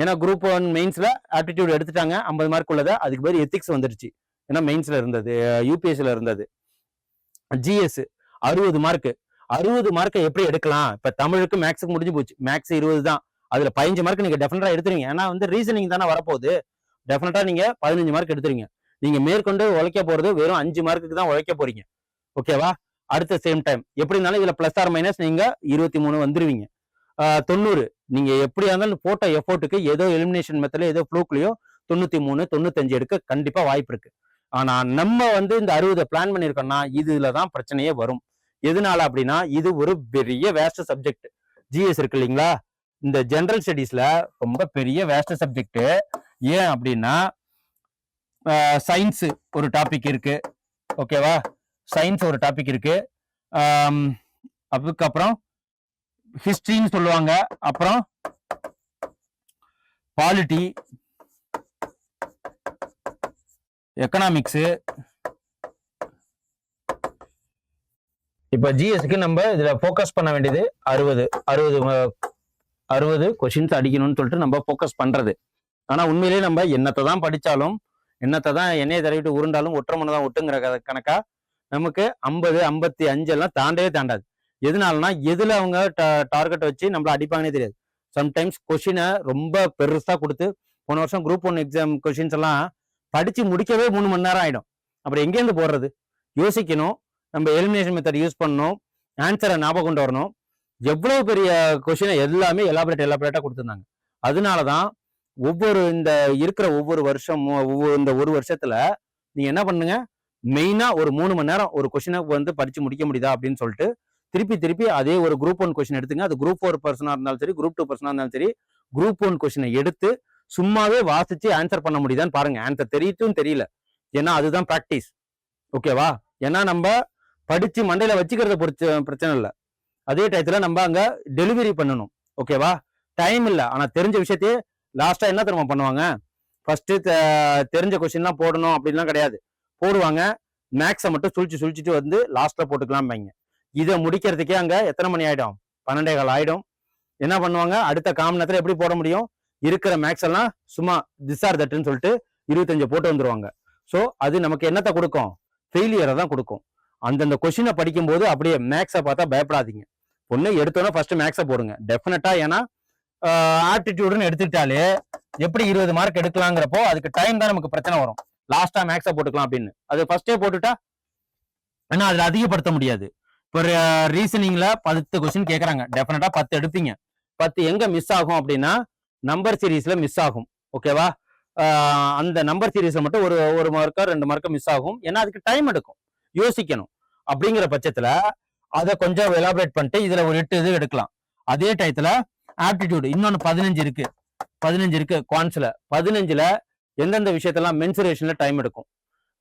ஏன்னா குரூப் ஒன் மெயின்ஸில் ஆப்டிடியூட் எடுத்துட்டாங்க. ஐம்பது மார்க் உள்ளதை அதுக்கு பேர் எத்திக்ஸ் வந்துருச்சு. ஏன்னா மெயின்ஸில் இருந்தது யூபிஎஸ்சியில் இருந்தது. ஜிஎஸ் அறுபது மார்க்கு அறுபது மார்க்கை எப்படி எடுக்கலாம்? இப்போ தமிழுக்கு மேக்ஸுக்கு முடிஞ்சு போச்சு. மேக்ஸ் இருபது தான். அதில் பதினஞ்சு மார்க் நீங்கள் டெஃபினட்டாக எடுத்துருங்க ஏன்னா வந்து ரீசனிங் தானே வரப்போகுது. டெஃபினட்டாக நீங்கள் பதினஞ்சு மார்க் எடுத்துருங்க நீங்கள் மேற்கொண்டு உழைக்க போகிறது வெறும் அஞ்சு மார்க்குக்கு தான் உழைக்க போறீங்க. ஓகேவா அடுத்த சேம் டைம் எப்படி இருந்தாலும் இதில் ப்ளஸ் ஆர் மைனஸ் நீங்கள் இருபத்தி மூணு வந்துருவீங்க. தொண்ணூறு. நீங்க எப்படியா இருந்தாலும் போட்ட எஃபோர்ட்டுக்கு ஏதோ எலிமினேஷன் மெத்தட்ல ஏதோ ஃப்ளூக்லயோ தொண்ணூத்தி மூணு தொண்ணூத்தஞ்சு எடுக்க கண்டிப்பா வாய்ப்பு இருக்கு. ஆனா நம்ம வந்து இந்த அறுபதை பிளான் பண்ணியிருக்கோம்னா இதில் தான் பிரச்சனையே வரும். எதனால அப்படின்னா இது ஒரு பெரிய வேஸ்ட் சப்ஜெக்ட் ஜிஎஸ் இருக்கு இல்லைங்களா? இந்த ஜென்ரல் ஸ்டடீஸில் ரொம்ப பெரிய வேஸ்ட் சப்ஜெக்ட் ஏன் அப்படின்னா சயின்ஸ் ஒரு டாபிக் இருக்கு. ஓகேவா சயின்ஸ் ஒரு டாபிக் இருக்கு. அதுக்கப்புறம் ஹிஸ்டரின்னு சொல்லுவாங்க. அப்புறம் பாலிட்டி எக்கனாமிக்ஸு இப்போ ஜிஎஸ்க்கு நம்ம இதில் ஃபோக்கஸ் பண்ண வேண்டியது அறுபது. அறுபது அறுபது கொஷின்ஸ் அடிக்கணும்னு சொல்லிட்டு நம்ம ஃபோக்கஸ் பண்றது. ஆனால் உண்மையிலேயே நம்ம என்னத்தை தான் படிச்சாலும் என்னத்தை தான் எண்ணெயை தடவிட்டு உருண்டாலும் ஒற்றை மனை தான் ஒட்டுங்கிற கத- கணக்கா நமக்கு ஐம்பது ஐம்பத்தி அஞ்செல்லாம் தாண்டவே தாண்டாது. எதனாலனா எதுல அவங்க டார்கெட் வச்சு நம்மள அடிப்பாங்கன்னே தெரியாது. சம்டைம்ஸ் கொஷினை ரொம்ப பெருசா கொடுத்து போன வருஷம் குரூப் ஒன் எக்ஸாம் கொஷின்ஸ் எல்லாம் படிச்சு முடிக்கவே மூணு மணி நேரம் ஆயிடும். அப்புறம் எங்கேருந்து போடுறது? யோசிக்கணும். நம்ம எலிமினேஷன் மெத்தட் யூஸ் பண்ணணும். ஆன்சரை ஞாபகம் கொண்டு வரணும். எவ்வளவு பெரிய கொஷினை எல்லாமே எலாபரேட் எலாபரேட்டா கொடுத்துருந்தாங்க. அதனால தான் ஒவ்வொரு இந்த இருக்கிற ஒவ்வொரு வருஷமும் ஒவ்வொரு இந்த ஒரு வருஷத்துல நீங்க என்ன பண்ணுங்க? மெயினா ஒரு மூணு மணி நேரம் ஒரு கொஷினை வந்து படிச்சு முடிக்க முடியுதா அப்படின்னு சொல்லிட்டு திருப்பி திருப்பி அதே ஒரு குரூப் ஒன் கொஸ்டின் எடுத்துங்க. அது குரூப் ஃபோர் பர்சனாக இருந்தாலும் சரி குரூப் டூ பர்சனாக இருந்தாலும் சரி குரூப் ஒன் கொஸ்டினை எடுத்து சும்மாவே வாசிச்சு ஆன்சர் பண்ண முடியுதான்னு பாருங்க. ஆன்சர் தெரியட்டும் தெரியல. ஏன்னா அதுதான் ப்ராக்டிஸ் ஓகேவா ஏன்னா நம்ம படிச்சு மண்டையில வச்சுக்கிறத பொறுத்து பிரச்சனை இல்லை. அதே டயத்துல நம்ம அங்க டெலிவரி பண்ணணும். ஓகேவா டைம் இல்லை. ஆனா தெரிஞ்ச விஷயத்தையே லாஸ்டா என்ன திரும்ப பண்ணுவாங்க? ஃபர்ஸ்ட் தெரிஞ்ச கொஸ்டின்லாம் போடணும் அப்படின்லாம் கிடையாது. போடுவாங்க. மேக்ஸை மட்டும் சுழிச்சு சுழிச்சிட்டு வந்து லாஸ்ட்ல போட்டுக்கலாம் வைங்க இதை முடிக்கிறதுக்கே அங்க எத்தனை மணி ஆயிடும்? பன்னெண்டே கால் ஆயிடும். என்ன பண்ணுவாங்க? அடுத்த காம நேரத்துல எப்படி போட முடியும்? இருக்கிற மேக்ஸ் எல்லாம் சும்மா திசார் தட்டுன்னு சொல்லிட்டு இருபத்தஞ்சு போட்டு வந்துருவாங்க. ஸோ அது நமக்கு என்னத்தை கொடுக்கும்? ஃபெயிலியரை தான் கொடுக்கும். அந்தந்த கொஷினை படிக்கும்போது அப்படியே மேக்ஸை பார்த்தா பயப்படாதீங்க. ஒன்று எடுத்தோன்னே ஃபர்ஸ்ட் மேக்ஸை போடுங்க. டெஃபினட்டா ஏன்னா ஆப்டிடியூடுன்னு எடுத்துக்கிட்டாலே எப்படி இருபது மார்க் எடுக்கலாங்கிறப்போ அதுக்கு டைம் தான் நமக்கு பிரச்சனை வரும். லாஸ்டா மேக்ஸை போட்டுக்கலாம் அப்படின்னு. அது ஃபர்ஸ்டே போட்டுட்டா ஏன்னா அதில் அதிகப்படுத்த முடியாது. இப்போ ரீசனிங்ல பத்து கொஸ்டின் கேட்கறாங்க டெஃபினட்டா பத்து எடுப்பீங்க. பத்து எங்க மிஸ் ஆகும் அப்படின்னா நம்பர் சீரீஸ்ல மிஸ் ஆகும். ஓகேவா அந்த நம்பர் சீரீஸ்ல மட்டும் ஒரு ஒரு மார்க்கோ ரெண்டு மார்க்கோ மிஸ் ஆகும். ஏன்னா அதுக்கு டைம் எடுக்கும். யோசிக்கணும். அப்படிங்கிற பட்சத்துல அதை கொஞ்சம் எலாபரேட் பண்ணிட்டு இதுல ஒரு எட்டு இது எடுக்கலாம். அதே டயத்துல ஆப்டிடியூட் இன்னொன்னு பதினஞ்சு இருக்கு. பதினஞ்சு இருக்கு குவான்ஸ்ல பதினஞ்சுல எந்தெந்த விஷயத்தெல்லாம் மென்சுரேஷன்ல டைம் எடுக்கும்.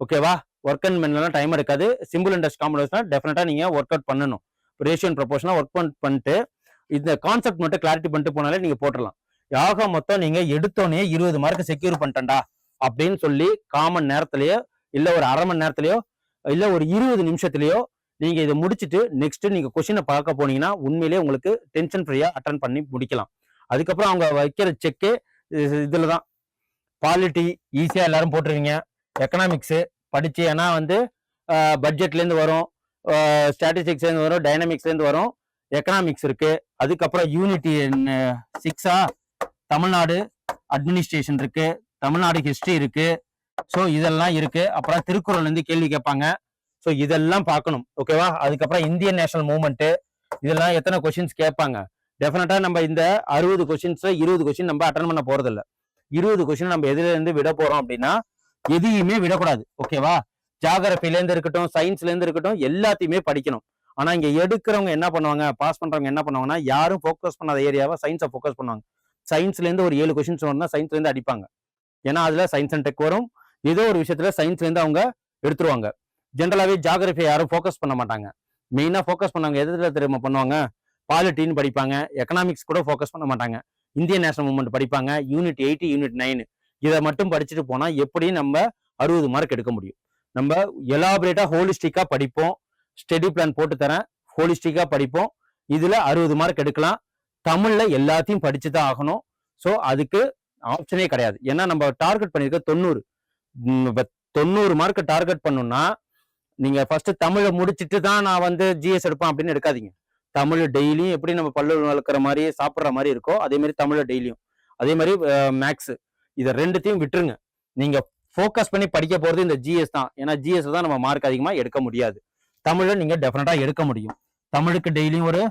ஓகேவா ஒர்க் அண்ட் மென்லாம் டைம் எடுக்காது. சிம்பிள் இண்டஸ்ட் காம்பனேஷன் டெஃபினட்டாக நீங்கள் ஒர்க் அவுட் பண்ணணும். ரேஷியன் ப்ரொபோஷனாக ஒர்க் பண்ணிட்டு இந்த கான்செப்ட் மட்டும் கிளாரிட்டி பண்ணிட்டு போனாலே நீங்கள் போட்டுடலாம். யாக மொத்தம் நீங்கள் எடுத்தோடனே இருபது மார்க் செக்யூர் பண்ணிட்டேன்டா அப்படின்னு சொல்லி காமன் நேரத்துலையோ இல்லை ஒரு அரை மணி நேரத்துலையோ இல்லை ஒரு இருபது நிமிஷத்துலையோ நீங்கள் இதை முடிச்சுட்டு நெக்ஸ்ட்டு நீங்கள் கொஷினை பார்க்க போனீங்கன்னா உண்மையிலேயே உங்களுக்கு டென்ஷன் ஃப்ரீயாக அட்டன் பண்ணி முடிக்கலாம். அதுக்கப்புறம் அவங்க வைக்கிற செக்கே இதில் தான் பாலிட்டி ஈஸியாக எல்லாரும் போட்டுருவீங்க எக்கனாமிக்ஸு படித்து ஏன்னா வந்து பட்ஜெட்லேருந்து வரும். ஸ்டாட்டிஸ்டிக்ஸ்லேருந்து வரும் டைனமிக்ஸ்லேருந்து வரும். எக்கனாமிக்ஸ் இருக்குது அதுக்கப்புறம் யூனிட்டி சிக்ஸா தமிழ்நாடு அட்மினிஸ்ட்ரேஷன் இருக்குது தமிழ்நாடு ஹிஸ்ட்ரி இருக்குது ஸோ இதெல்லாம் இருக்குது அப்புறம் திருக்குறள்லேருந்து கேள்வி கேட்பாங்க. ஸோ இதெல்லாம் பார்க்கணும். ஓகேவா அதுக்கப்புறம் இந்தியன் நேஷனல் மூமெண்ட்டு இதெல்லாம் எத்தனை கொஷின்ஸ் கேட்பாங்க? டெஃபினட்டாக நம்ம இந்த அறுபது கொஸ்டின்ஸ்ல இருபது கொஷின் நம்ம அட்டன் பண்ண போகிறதில்ல இருபது கொஷின் நம்ம எதுலேருந்து விட போகிறோம் அப்படின்னா எதையுமே விடக்கூடாது. ஓகேவா ஜாகிரபில இருந்து இருக்கட்டும் சயின்ஸ்ல இருந்து இருக்கட்டும் எல்லாத்தையுமே படிக்கணும். ஆனா இங்க எடுக்கிறவங்க என்ன பண்ணுவாங்க? பாஸ் பண்றவங்க என்ன பண்ணுவாங்கன்னா யாரும் ஃபோக்கஸ் பண்ணாத ஏரியாவை சயின்ஸை ஃபோக்கஸ் பண்ணுவாங்க. சயின்ஸ்ல இருந்து ஒரு ஏழு கொஸ்டின்ஸ் வரணும்னா சயின்ஸ்ல இருந்து அடிப்பாங்க. ஏன்னா அதுல சயின்ஸ் அண்ட் டெக் வரும். ஏதோ ஒரு விஷயத்துல சயின்ஸ்ல இருந்து அவங்க எடுத்துருவாங்க. ஜென்ரலாவே ஜாகிரபி யாரும் ஃபோக்கஸ் பண்ண மாட்டாங்க. மெயினா ஃபோக்கஸ் பண்ணவங்க எதுல தெரியுமா பண்ணுவாங்க? பாலிட்டின்னு படிப்பாங்க. எக்கனாமிக்ஸ் கூட ஃபோக்கஸ் பண்ண மாட்டாங்க. இந்தியன் நேஷனல் மூவ்மெண்ட் படிப்பாங்க. யூனிட் எயிட்டி யூனிட் நைன் இதை மட்டும் படிச்சுட்டு போனால் எப்படி நம்ம அறுபது மார்க் எடுக்க முடியும். நம்ம எலாபரேட்டாக ஹோலிஸ்டிக்காக படிப்போம். ஸ்டடி பிளான் போட்டு தரேன். ஹோலிஸ்டிக்காக படிப்போம். இதில் அறுபது மார்க் எடுக்கலாம். தமிழில் எல்லாத்தையும் படித்து தான் ஆகணும். ஸோ அதுக்கு ஆப்ஷனே கிடையாது. ஏன்னா நம்ம டார்கெட் பண்ணியிருக்க தொண்ணூறு. தொண்ணூறு மார்க் டார்கெட் பண்ணணும்னா நீங்கள் ஃபஸ்ட்டு தமிழை முடிச்சிட்டு தான் நான் வந்து ஜிஎஸ் எடுப்பேன் அப்படின்னு எடுக்காதீங்க. தமிழ் டெய்லியும் எப்படி நம்ம பல்லு வளர்க்குற மாதிரி சாப்பிட்ற மாதிரி இருக்கோ அதே மாதிரி தமிழை டெய்லியும் அதே மாதிரி மேக்ஸு இதை ரெண்டுத்தையும் விட்டுருங்க. நீங்க ஃபோக்கஸ் பண்ணி படிக்க போறது இந்த ஜிஎஸ் தான். ஏன்னா ஜிஎஸ் தான் நம்ம மார்க் அதிகமா எடுக்க முடியாது. தமிழை நீங்க டெஃபினட்டா எடுக்க முடியும். தமிழுக்கு டெய்லியும் ஒரு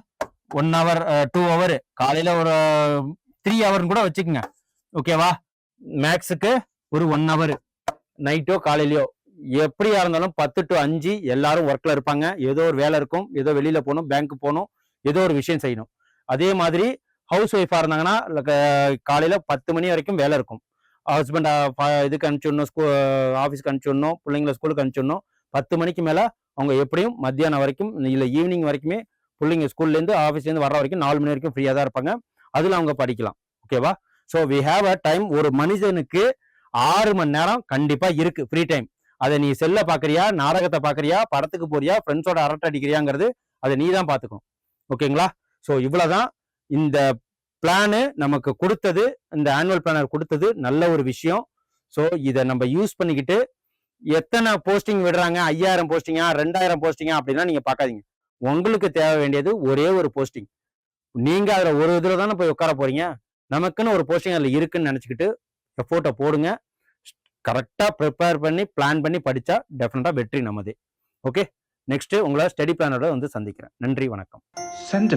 ஒன் ஹவர் டூ ஹவர் காலையில ஒரு த்ரீ ஹவர்னு கூட வச்சுக்கோங்க. ஓகேவா மேக்ஸுக்கு ஒரு ஒன் ஹவர் நைட்டோ காலையிலையோ. எப்படியா இருந்தாலும் பத்து டு அஞ்சு எல்லாரும் ஒர்க்ல இருப்பாங்க. ஏதோ ஒரு வேலை இருக்கும். ஏதோ வெளியில போகணும் பேங்க் போகணும் ஏதோ ஒரு விஷயம் செய்யணும். அதே மாதிரி ஹவுஸ் ஒய்ஃபா இருந்தாங்கன்னா காலையில் காலையில பத்து மணி வரைக்கும் வேலை இருக்கும். ஹஸ்பண்ட் இதுக்கு அனுப்பிச்சிடணும் ஸ்கூ ஆஃபீஸ்க்கு அனுப்பிச்சிடணும் பிள்ளைங்கள ஸ்கூலுக்கு அனுப்பிச்சிடணும். பத்து மணிக்கு மேலே அவங்க எப்படியும் மத்தியானம் வரைக்கும் இல்லை ஈவினிங் வரைக்குமே பிள்ளைங்க ஸ்கூல்லேருந்து ஆஃபீஸ்லேருந்து வர வரைக்கும் நாலு மணி வரைக்கும் ஃப்ரீயாக தான் இருப்பாங்க. அதில் அவங்க படிக்கலாம். ஓகேவா so we have a time ஒரு மனிதனுக்கு ஆறு மணி நேரம் கண்டிப்பாக இருக்குது ஃப்ரீ டைம் அதை நீ செல்ல பார்க்குறியா நாடகத்தை பார்க்குறியா படத்துக்கு போறியா ஃப்ரெண்ட்ஸோட அரட்டை அடிக்கிறியாங்கிறது அதை நீ தான் பார்த்துக்கணும் ஓகேங்களா ஸோ இவ்வளோதான் இந்த பிளானு நமக்கு கொடுத்தது இந்த ஆனுவல் பிளானர் கொடுத்தது நல்ல ஒரு விஷயம். ஸோ இதை நம்ம யூஸ் பண்ணிக்கிட்டு எத்தனை போஸ்டிங் விடுறாங்க? ஐயாயிரம் போஸ்டிங்கா ரெண்டாயிரம் போஸ்டிங்கா அப்படின்னா நீங்க பார்க்காதீங்க. உங்களுக்கு தேவை வேண்டியது ஒரே ஒரு போஸ்டிங் நீங்க அதில் ஒரு இதில் தானே போய் உட்கார போறீங்க? நமக்குன்னு ஒரு போஸ்டிங் அதில் இருக்குன்னு நினச்சிக்கிட்டு எஃபோர்ட்டை போடுங்க. கரெக்டாக ப்ரிப்பேர் பண்ணி பிளான் பண்ணி படித்தா டெஃபினட்டாக வெற்றி நமது. ஓகே நெக்ஸ்ட் உங்களை ஸ்டடி பிளானோட வந்து சந்திக்கிறேன். நன்றி வணக்கம். சென்ட்.